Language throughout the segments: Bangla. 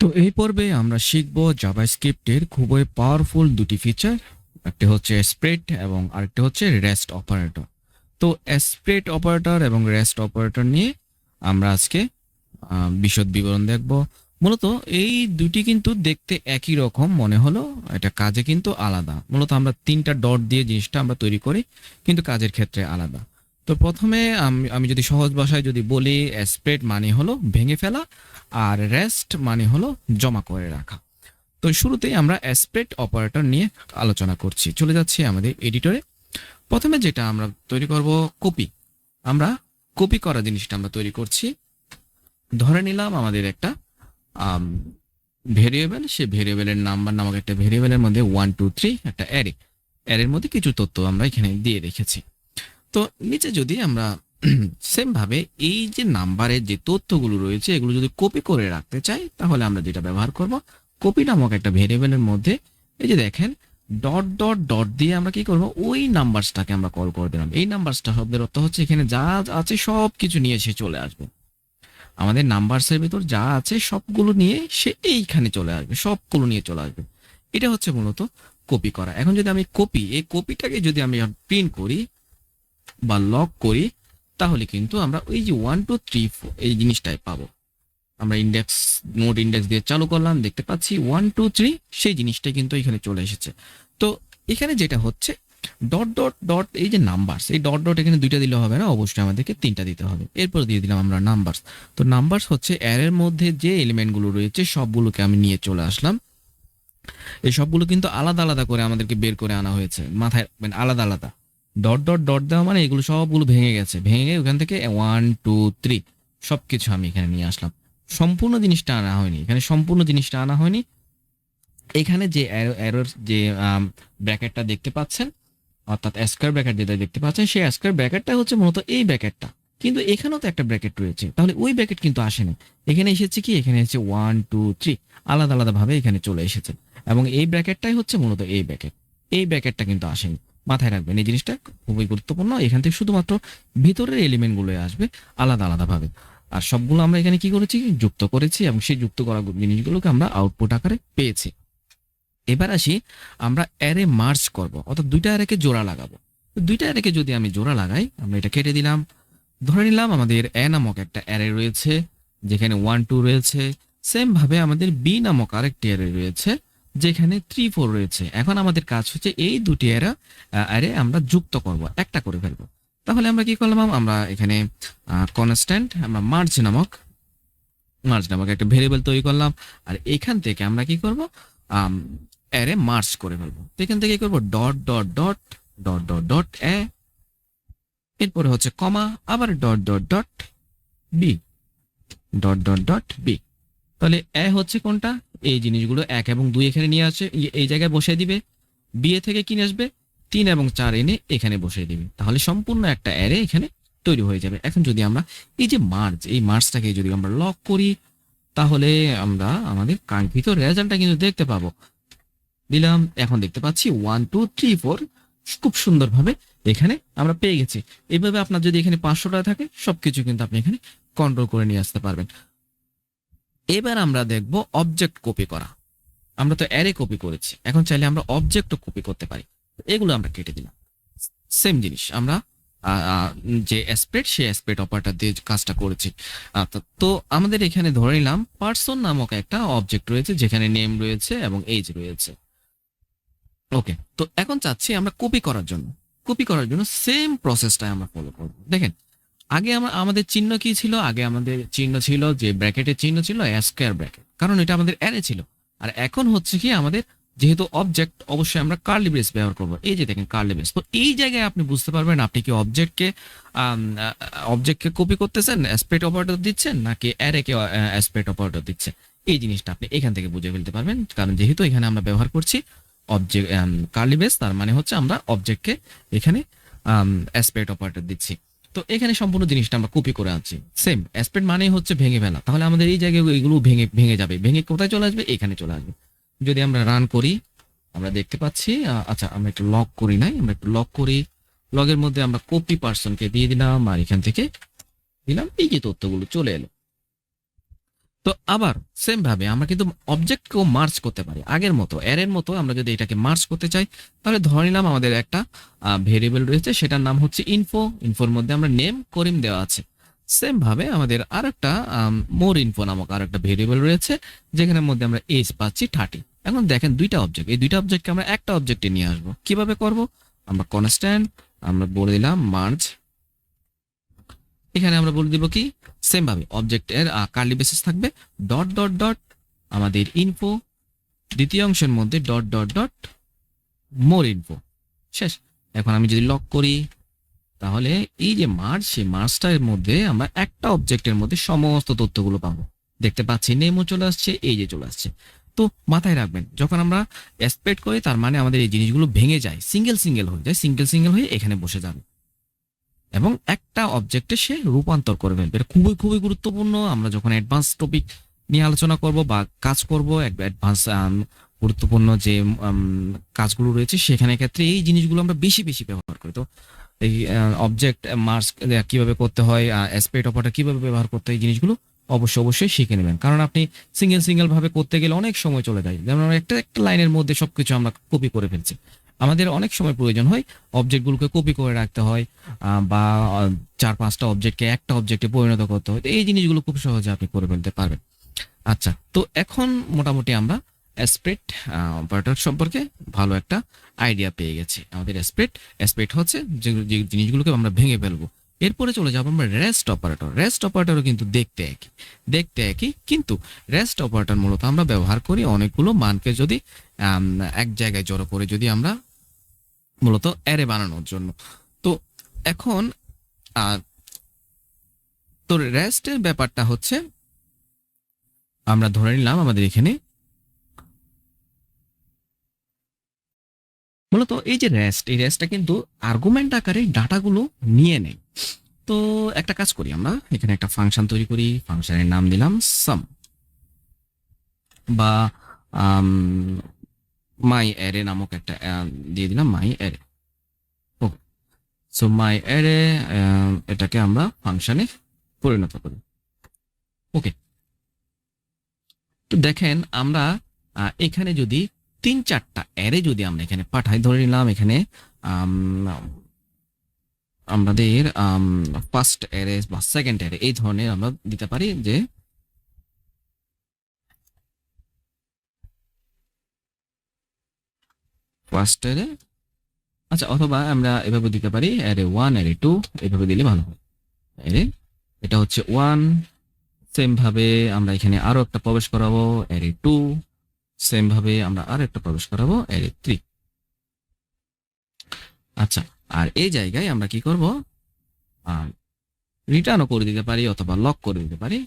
তো এই পর্বে আমরা শিখব জাভাস্ক্রিপ্টের খুবই পাওয়ারফুল দুটি ফিচার একটি হচ্ছে স্প্রেড এবং আরেকটি হচ্ছে রেস্ট অপারেটর তো স্প্রেড অপারেটর এবং রেস্ট অপারেটর নিয়ে আমরা আজকে বিশদ বিবরণ দেখব। মূলত এই দুটি কিন্তু দেখতে একই রকম মনে হলো, এটা কাজে কিন্তু আলাদা। মূলত আমরা তিনটা ডট দিয়ে জিনিসটা আমরা তৈরি করি, কিন্তু কাজের ক্ষেত্রে আলাদা। তো প্রথমে আমি যদি সহজ ভাষায় যদি বলি স্প্রেড মানে হলো ভেঙে ফেলা আর রেস্ট মানে হলো জমা করে রাখা। তো শুরুতেই আমরা স্প্রেড অপারেটর নিয়ে আলোচনা করছি। চলে যাচ্ছি আমাদের এডিটরে প্রথমে যেটা আমরা তৈরি করব কপি আমরা কপি করা জিনিসটা আমরা তৈরি করছি। ধরে নিলাম আমাদের একটা ভেরিয়েবল সে ভেরিয়েবলের নাম্বার নামক একটা ভেরিয়েবলের মধ্যে ওয়ান টু থ্রি একটা অ্যারে অ্যারের মধ্যে কিছু তথ্য আমরা এখানে দিয়ে রেখেছি। তো নিচে যদি আমরা সেম ভাবে এই যে নাম্বারের যে তথ্যগুলো রয়েছে, এগুলো যদি কপি করে রাখতে চাই, তাহলে আমরা যেটা ব্যবহার করব কপি নামক একটা ভেরিয়েবলের মধ্যে, এই যে দেখেন ডট ডট ডট দিয়ে আমরা কি করব, ওই নাম্বারসটাকে আমরা কল করে দিলাম। এই নাম্বারসটা শব্দের অর্থ হচ্ছে এখানে যা আছে সব কিছু নিয়ে সে চলে আসবে। আমাদের নাম্বারসের ভিতর যা আছে সবগুলো নিয়ে সে এইখানে চলে আসবে, সবগুলো নিয়ে চলে আসবে। এটা হচ্ছে মূলত কপি করা। এখন যদি আমি কপি এই কপিটাকে যদি আমি প্রিন্ট করি বা লক করি, তাহলে কিন্তু আমরা ওই যে ওয়ান টু থ্রি এই জিনিসটাই পাবো। আমরা ইন্ডেক্স নোট ইন্ডেক্স দিয়ে চালু করলাম, দেখতে পাচ্ছি ওয়ান টু থ্রি সেই জিনিসটাই কিন্তু এখানে চলে এসেছে। তো এখানে যেটা হচ্ছে ডট ডট ডট এই যে নাম্বারস এই ডট ডট এখানে দুইটা দিলে হবে না, অবশ্যই আমাদেরকে তিনটা দিতে হবে। এরপর দিয়ে দিলাম আমরা নাম্বারস তো নাম্বারস হচ্ছে অ্যারের মধ্যে যে এলিমেন্টগুলো রয়েছে, সবগুলোকে আমি নিয়ে চলে আসলাম। এই সবগুলো কিন্তু আলাদা আলাদা করে আমাদেরকে বের করে আনা হয়েছে। মাথায় রাখবেন আলাদা আলাদা। ডট ডট ডট দেওয়া মানে এগুলো সবগুলো ভেঙে গেছে। ভেঙে ওখান থেকে ওয়ান টু থ্রি সবকিছু আমি এখানে নিয়ে আসলাম। সম্পূর্ণ জিনিসটা আনা হয়নি। এখানে সম্পূর্ণ জিনিসটা আনা হয়নি। এখানে যে অ্যারোর যে ব্র্যাকেটটা দেখতে পাচ্ছেন, অর্থাৎ স্কোয়ার ব্র্যাকেট যেটা দেখতে পাচ্ছেন, সেই স্কোয়ার ব্র্যাকেটটা হচ্ছে মূলত এই ব্র্যাকেটটা কিন্তু এখানেও তো একটা ব্র্যাকেট রয়েছে। তাহলে ওই ব্র্যাকেট কিন্তু আসেনি। এখানে এসেছে কি? এখানে এসেছে ওয়ান টু থ্রি আলাদা, আলাদাভাবে এখানে চলে এসেছে। এবং এই ব্র্যাকেটটাই হচ্ছে মূলত এই ব্র্যাকেট এই ব্র্যাকেটটা কিন্তু আসেনি। মাথায় রাখবেন। এই জিনিসটা খুবই গুরুত্বপূর্ণ। এখান থেকে শুধুমাত্র ভিতরের এলিমেন্টগুলো আসবে আলাদা আলাদাভাবে। আর সবগুলো আমরা এখানে কি করেছি? যুক্ত করেছি এবং সেই যুক্ত করা জিনিসগুলোকে আমরা আউটপুট আকারে পেয়েছি। এবার আসি আমরা অ্যারে মার্চ করব, অর্থাৎ দুইটা অ্যারেকে জোড়া লাগাবো। দুইটা অ্যারেকে যদি আমি জোড়া লাগাই, আমরা এটা কেটে দিলাম। ধরে নিলাম আমাদের এ নামক একটা অ্যারে রয়েছে, যেখানে ওয়ান টু রয়েছে। সেম ভাবে আমাদের বি নামক আরেকটি অ্যারে রয়েছে। যেখানে থ্রি ফোর রয়েছে। এখন আমাদের কাজ হচ্ছে এই দুটি অ্যারে অ্যারে আমরা যুক্ত করব, একটা করে ফেলব। তাহলে আমরা কি করলাম? আমরা এখানে কনস্ট্যান্ট আমরা মার্জ নামক মার্জ নামক একটা ভেরিয়েবল তৈরি করলাম। আর এখান থেকে আমরা কি করব? অ্যারে মার্জ করে ফেলব। তো এখান থেকে কি করব? Dot dot dot dot dot dot A এরপরে হচ্ছে কমা আবার dot dot dot B dot dot dot B তাহলে এ হচ্ছে কোনটা? এই জিনিসগুলো এক এবং দুই এখানে নিয়ে আসে, এই- জায়গায় বসিয়ে দিবে। বিয়ে থেকে কিনে আসবে? তিন এবং চার এনে এখানে বসিয়ে দিবে। তাহলে সম্পূর্ণ একটা অ্যারে এখানে তৈরি হয়ে যাবে। এখন যদি আমরা এই যে মার্জ, এই মার্চটাকে যদি আমরা লক করি, তাহলে আমরা আমাদের কাঙ্ক্ষিত রেজাল্টটা কিন্তু দেখতে পাবো। দিলাম, এখন দেখতে পাচ্ছি ওয়ান, টু, থ্রি, ফোর খুব সুন্দরভাবে এখানে আমরা পেয়ে গেছি। এইভাবে আপনার যদি এখানে পাঁচশোটা থাকে, সবকিছু কিন্তু আপনি এখানে কন্ট্রোল করে নিয়ে আসতে পারবেন। এবার আমরা দেখব অবজেক্ট কপি করা। আমরা তো অ্যারে কপি করেছি। এখন চাইলে আমরা অবজেক্টও কপি করতে পারি। এগুলো আমরা কেটে দিলাম। সেম জিনিস, আমরা যে স্প্রেড সেই স্প্রেড অপারেটর দিয়ে কাজটা করেছি। তো আমাদের এখানে ধরে নিলাম পার্সন নামক একটা অবজেক্ট রয়েছে, যেখানে নেম রয়েছে এবং এজ রয়েছে। ওকে তো এখন চাচ্ছি আমরা কপি করার জন্য। কপি করার জন্য সেম প্রসেসটাই আমরা ফলো করব। দেখেন আগে আমাদের চিহ্ন কি ছিল? আগে আমাদের চিহ্ন ছিল যে ব্র্যাকেটের চিহ্ন ছিল স্কোয়ার ব্র্যাকেট কারণ এটা আমাদের অ্যারে ছিল। আর এখন হচ্ছে কি আমাদের যেহেতু অবজেক্ট অবশ্যই আমরা কার্লি ব্রেস ব্যবহার করব। এই যে দেখেন কার্লি ব্রেস তো এই জায়গায় আপনি বুঝতে পারবেন আপনি কি অবজেক্টকে অবজেক্টকে কপি করতেছেন অ্যাসপেক্ট অপারেটর দিচ্ছেন, নাকি অ্যারেকে অ্যাসপেক্ট অপারেটর দিচ্ছেন? এই জিনিসটা আপনি এখান থেকে বুঝে ফেলতে পারবেন। কারণ যেহেতু এখানে আমরা ব্যবহার করছি অবজেক্ট কার্লি বেস তার মানে হচ্ছে আমরা অবজেক্টকে এখানে অ্যাসপেক্ট অপারেটর দিচ্ছি। তো এখানে সম্পূর্ণ জিনিসটা আমরা কপি করে আনছি। সেম অ্যাসপেক্ট মানে হচ্ছে ভেঙে ফেলা। তাহলে আমাদের এই জায়গায় এগুলো ভেঙে ভেঙে যাবে। ভেঙে কোথায় চলে আসবে? এখানে চলে আসবে। যদি আমরা রান করি, আমরা দেখতে পাচ্ছি আচ্ছা আমরা একটু লক করি নাই, আমরা একটু লক করি। লগের মধ্যে আমরা কপি পার্সনকে দিয়ে দিলাম, আর এখান থেকে দিলাম, এই যে তথ্যগুলো চলে এলো। তো আবার সেম ভাবে আমরা কিন্তু অবজেক্টকেও মার্চ করতে পারি। আগের মতো এর মতো আমরা যদি এটাকে মার্চ করতে চাই, তাহলে ধরে নিলাম আমাদের একটা ভেরিয়েবল রয়েছে, সেটার নাম হচ্ছে ইনফো ইনফোর মধ্যে আমরা নেম করিম দেওয়া আছে। সেম ভাবে আমাদের আর একটা মোর ইনফো নামক আর একটা ভেরিয়েবল রয়েছে, যেখানের মধ্যে আমরা এজ পাচ্ছি থার্টি এখন দেখেন দুইটা অবজেক্ট এই দুইটা অবজেক্টকে আমরা একটা অবজেক্টে নিয়ে আসব। কীভাবে করব? আমরা কনস্ট্যান্ট আমরা বলে দিলাম মার্জ এখানে আমরা বলে দিব কি? সেম ভাবে অবজেক্টের কার্লি বেসিস থাকবে ডট ডট ডট আমাদের ইনফো দ্বিতীয় অংশের মধ্যে dot dot dot more info শেষ। এখন আমি যদি লক করি, তাহলে এই যে মার্চ সেই মার্চটার মধ্যে আমরা একটা অবজেক্টের মধ্যে সমস্ত তথ্যগুলো পাবো। দেখতে পাচ্ছি নেমও চলে আসছে, এই যে চলে আসছে। তো মাথায় রাখবেন, যখন আমরা এক্সপেক্ট করি, তার মানে আমাদের এই জিনিসগুলো ভেঙে যায় সিঙ্গেল সিঙ্গেল হয়ে যায় সিঙ্গেল সিঙ্গেল হয়ে এখানে বসে যাবে। এবং একটা অবজেক্টে সে রূপান্তর করে ফেলবে। এটা খুবই খুবই গুরুত্বপূর্ণ। আমরা যখন অ্যাডভান্স টপিক নিয়ে আলোচনা করব বা কাজ করব অ্যাডভান্স গুরুত্বপূর্ণ যে কাজগুলো রয়েছে, সেখানে ক্ষেত্রে এই জিনিসগুলো আমরা বেশি বেশি ব্যবহার করি। তো এই অবজেক্ট মার্কস কীভাবে করতে হয় অ্যাসপেক্ট অপারেটর কীভাবে ব্যবহার করতে হয়, এই জিনিসগুলো অবশ্যই অবশ্যই শিখে নেবেন। কারণ আপনি সিঙ্গেল সিঙ্গেল ভাবে করতে গেলে অনেক সময় চলে যায়। যেমন একটা একটা লাইনের মধ্যে সবকিছু আমরা কপি করে ফেলছি। আমাদের অনেক সময় প্রয়োজন হয় অবজেক্টগুলোকে কপি করে রাখতে হয় বা চার পাঁচটা অবজেক্টকে একটা অবজেক্টে পরিণত করতে হয়। তো এই জিনিসগুলো খুব সহজে আপনি করে ফেলতে পারবেন। আচ্ছা তো এখন মোটামুটি আমরা স্প্রেড অপারেটর সম্পর্কে ভালো একটা আইডিয়া পেয়ে গেছি। আমাদের স্প্রেড স্প্রেড হচ্ছে যে জিনিসগুলোকে আমরা ভেঙে ফেলব। এরপরে চলে যাব আমরা রেস্ট অপারেটর রেস্ট অপারেটরও কিন্তু দেখতে একই দেখতে একই। কিন্তু রেস্ট অপারেটর মূলত আমরা ব্যবহার করি অনেকগুলো মানকে যদি এক জায়গায় জড়ো করে যদি আমরা মূলত অ্যারে বানানোর জন্য। তো এখন তো রেস্টের ব্যাপারটা হচ্ছে, আমরা ধরে নিলাম আমাদের এখানে মূলত এই যে রেস্ট, এই রেস্টটা কিন্তু আর্গুমেন্ট আকারে ডাটাগুলো নিয়ে নেয়। তো একটা কাজ করি আমরা, এখানে একটা ফাংশন তৈরি করি ফাংশনের নাম দিলাম সাম বা মাই অ্যারে নামক একটা দিয়ে দিলাম my array okay so my array এটাকে আমরা ফাংশনে পরিণত করি। ওকে তো দেখেন আমরা এখানে যদি তিন চারটা অ্যারে যদি আমরা এখানে পাঠাই, ধরে নিলাম এখানে আমাদের ফার্স্ট অ্যারে বা সেকেন্ড অ্যারে এই ধরনের আমরা দিতে পারি যে অ্যারে আচ্ছা অথবা আমরা এভাবে দিতে পারি অ্যারে ওয়ান অ্যারে টু এভাবে দিলে ভালো হয়। অ্যারে এটা হচ্ছে ওয়ান সেম ভাবে আমরা এখানে আরও একটা প্রবেশ করাবো অ্যারে টু সেম ভাবে আমরা আর একটা প্রবেশ করাবো অ্যারে থ্রি আচ্ছা আর এই জায়গায় আমরা কি করব? রিটার্নও করে দিতে পারি অথবা লক করে দিতে পারি।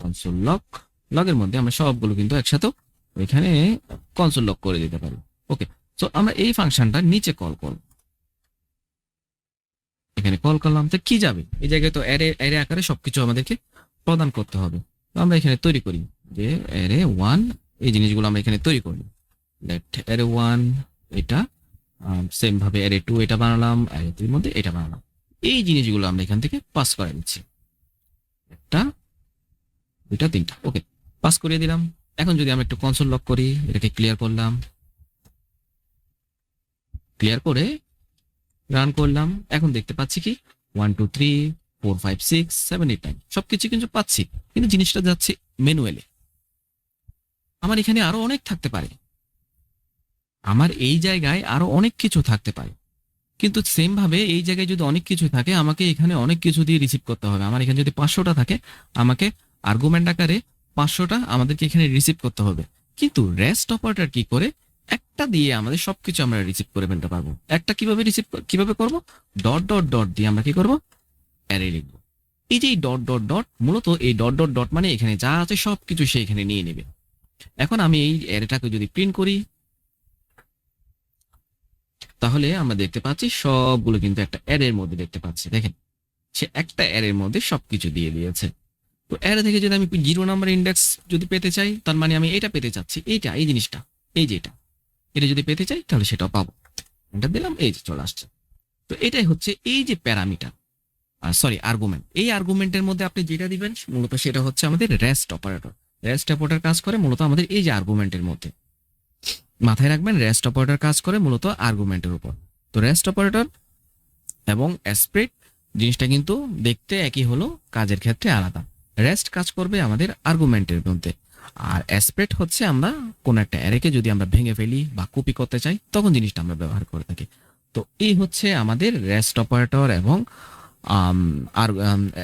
কনসোল লক লগের মধ্যে আমরা সবগুলো কিন্তু একসাথে ওইখানে কনসোল লক করে দিতে পারি। ওকে সো আমরা এই ফাংশনটা নিচে কল করব। এখানে কল করলাম, তো কি যাবে? এই জায়গায় তো অ্যারে অ্যারে আকারে সবকিছু আমাদেরকে প্রদান করতে হবে। তো আমরা এখানে তৈরি করি যে অ্যারে ওয়ান এই জিনিসগুলো আমরা এখানে তৈরি করি। লেট অ্যারে ওয়ান এটা সেম ভাবে অ্যারে টু এটা বানালাম অ্যারে থ্রির মধ্যে এটা বানালাম। এই জিনিসগুলো আমরা এখান থেকে পাস করে দিচ্ছি একটা, দুইটা, তিনটা। ওকে পাস করিয়ে দিলাম। এখন যদি আমরা একটু কনসোল লক করি, এটাকে ক্লিয়ার করলাম। ক্লিয়ার করে রান করলাম। এখন দেখতে পাচ্ছি কি? One two three four five six seven eight nine সবকিছু কিন্তু পাচ্ছি। কিন্তু জিনিসটা যাচ্ছে ম্যানুয়ালি আমার এখানে আরও অনেক থাকতে পারে। আমার এই জায়গায় আরও অনেক কিছু থাকতে পারে। কিন্তু সেম ভাবে এই জায়গায় যদি অনেক কিছু থাকে, আমাকে এখানে অনেক কিছু দিয়ে রিসিভ করতে হবে। আমার এখানে যদি পাঁচশোটা থাকে, আমাকে আর্গুমেন্ট আকারে পাঁচশোটা আমাদেরকে এখানে রিসিভ করতে হবে। কিন্তু রেস্ট অপারেটর কি করে? একটা দিয়ে আমাদের সবকিছু আমরা রিসিভ করে ফেলতে পারব। একটা কীভাবে রিসিভ কীভাবে করব? ডট ডট ডট দিয়ে আমরা কি করব? অ্যারে লিখব। এই যে ডট ডট ডট মূলত এই ডট ডট ডট মানে এখানে যা আছে সবকিছু সে এখানে নিয়ে নেবে। এখন আমি এই অ্যারেটাকে যদি প্রিন্ট করি, তাহলে আমরা দেখতে পাচ্ছি সবগুলো কিন্তু একটা অ্যারের মধ্যে দেখতে পাচ্ছি। দেখেন, সে একটা অ্যারের মধ্যে সবকিছু দিয়ে দিয়েছে। তো অ্যারে থেকে যদি আমি জিরো নাম্বার ইন্ডেক্স যদি পেতে চাই, তার মানে আমি এটা পেতে চাচ্ছি, এইটা, এই জিনিসটা, এই যে এটা। এটা যদি পেতে চাই, তাহলে সেটাও পাবো। এটা দিলাম, এই যে চলে আসছে। তো এটাই হচ্ছে এই যে প্যারামিটার সরি আর্গুমেন্ট এই আর্গুমেন্টের মধ্যে আপনি যেটা দিবেন, মূলত সেটা হচ্ছে আমাদের রেস্ট অপারেটর রেস্ট অপারেটর কাজ করে মূলত আমাদের এই যে আর্গুমেন্টের মধ্যে। মাথায় রাখবেন রেস্ট অপারেটর কাজ করে মূলত আর্গুমেন্টের উপর। তো রেস্ট অপারেটর এবং স্প্রেড জিনিসটা কিন্তু দেখতে একই হলো, কাজের ক্ষেত্রে আলাদা। রেস্ট কাজ করবে আমাদের আর্গুমেন্টের মধ্যে। আর স্প্রেড হচ্ছে আমরা কোনো একটা অ্যারেকে যদি আমরা ভেঙে ফেলি বা কপি করতে চাই, তখন জিনিসটা আমরা ব্যবহার করে থাকি। তো এই হচ্ছে আমাদের রেস্ট অপারেটর এবং আর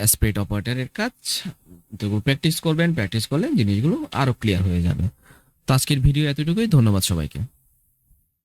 স্প্রেড অপারেটরের কাজ। তো প্র্যাকটিস করবেন প্র্যাকটিস করলে জিনিসগুলো আরও ক্লিয়ার হয়ে যাবে। তো আজকের ভিডিও এতটুকুই। ধন্যবাদ সবাইকে।